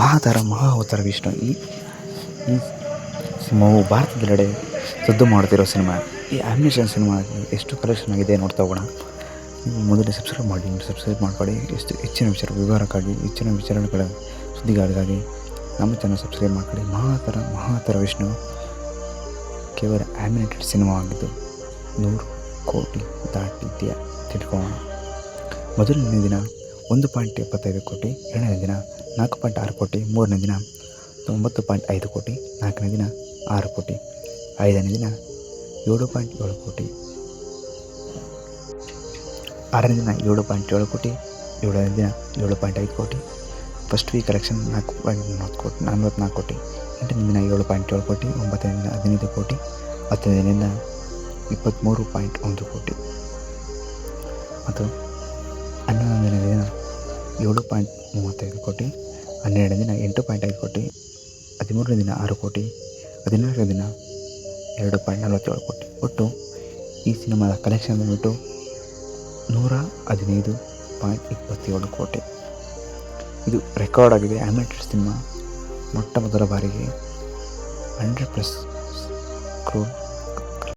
ಮಹಾತಾರ ಮಹಾ ಅವತಾರ ವಿಷ್ಣು. ಈ ಈ ಸಿನಿಮಾವು ಭಾರತದೆಲ್ಲೆಡೆ ಸದ್ದು ಮಾಡುತ್ತಿರೋ ಸಿನಿಮಾ. ಈ ಆ್ಯನಿಮೇಷನ್ ಸಿನಿಮಾ ಎಷ್ಟು ಕಲೆಕ್ಷನ್ ಆಗಿದೆ ನೋಡ್ತಾ ಹೋಗೋಣ. ನೀವು ಮೊದಲೇ ಸಬ್ಸ್ಕ್ರೈಬ್ ಮಾಡಿ ಸಬ್ಸ್ಕ್ರೈಬ್ ಮಾಡ್ಕೊಳ್ಳಿ. ಎಷ್ಟು ಹೆಚ್ಚಿನ ವಿಚಾರ, ವಿವರಕ್ಕಾಗಿ, ಹೆಚ್ಚಿನ ವಿಚಾರಗಳ ಸುದ್ದಿಗಾರಿಗಾಗಿ ನಮ್ಮ ಚಾನಲ್ ಸಬ್ಸ್ಕ್ರೈಬ್ ಮಾಡ್ಕೊಳ್ಳಿ. ಮಹಾತರ ಮಹಾತರ ವಿಷ್ಣು ಕೇವಲ ಆ್ಯಮಿನೇಟೆಡ್ ಸಿನಿಮಾ ಆಗಿದ್ದು ನೂರು ಕೋಟಿ ದಾಟಿದ್ಯಾ ತಿಳ್ಕೊಳ್ಳೋಣ. ಮೊದಲನೇ ದಿನ ಒಂದು ಪಾಯಿಂಟ್ ಎಪ್ಪತ್ತೈದು ಕೋಟಿ, ಎರಡನೇ ದಿನ ನಾಲ್ಕು ಪಾಯಿಂಟ್ ಆರು ಕೋಟಿ, ಮೂರನೇ ದಿನ ಒಂಬತ್ತು ಪಾಯಿಂಟ್ ಐದು ಕೋಟಿ, ನಾಲ್ಕನೇ ದಿನ ಆರು ಕೋಟಿ, ಐದನೇ ದಿನ ಏಳು ಪಾಯಿಂಟ್ ಏಳು ಕೋಟಿ. ಆರನೇ ದಿನ ಏಳು ಪಾಯಿಂಟ್ ಏಳು ಕೋಟಿ, ಏಳನೇ ದಿನ ಏಳು ಪಾಯಿಂಟ್ ಐದು ಕೋಟಿ. ಫಸ್ಟ್ ವೀಕ್ ಕಲೆಕ್ಷನ್ ನಾಲ್ಕು ಪಾಯಿಂಟ್ ನಲ್ವತ್ತು ಕೋಟಿ, ನಲ್ವತ್ನಾಲ್ಕು ಕೋಟಿ. ಎಂಟನೇ ದಿನ ಏಳು ಪಾಯಿಂಟ್ ಏಳು ಕೋಟಿ, ಒಂಬತ್ತನೇ ದಿನ ಹದಿನೈದು ಕೋಟಿ, ಹತ್ತನೇ ದಿನದಿಂದ ಇಪ್ಪತ್ತ್ಮೂರು ಪಾಯಿಂಟ್ ಒಂದು ಕೋಟಿ. ಮತ್ತು ಏಳು ಪಾಯಿಂಟ್ ಮೂವತ್ತೈದು ಕೋಟಿ, ಹನ್ನೆರಡನೇ ದಿನ ಎಂಟು ಪಾಯಿಂಟ್ ಐದು ಕೋಟಿ, ಹದಿಮೂರನೇ ದಿನ ಆರು ಕೋಟಿ, ಹದಿನಾಲ್ಕನೇ ದಿನ ಎರಡು ಪಾಯಿಂಟ್ ನಲವತ್ತೇಳು ಕೋಟಿ. ಒಟ್ಟು ಈ ಸಿನಿಮಾದ ಕಲೆಕ್ಷನ್ ಬಂದ್ಬಿಟ್ಟು ನೂರ ಹದಿನೈದು ಪಾಯಿಂಟ್ ಇಪ್ಪತ್ತೇಳು ಕೋಟಿ. ಇದು ರೆಕಾರ್ಡ್ ಆಗಿದೆ ಆ್ಯಮೇಟೆಡ್ ಸಿನಿಮಾ ಮೊಟ್ಟ ಮೊದಲ ಬಾರಿಗೆ ಹಂಡ್ರೆಡ್ ಪ್ಲಸ್ ಕ್ರೋರ್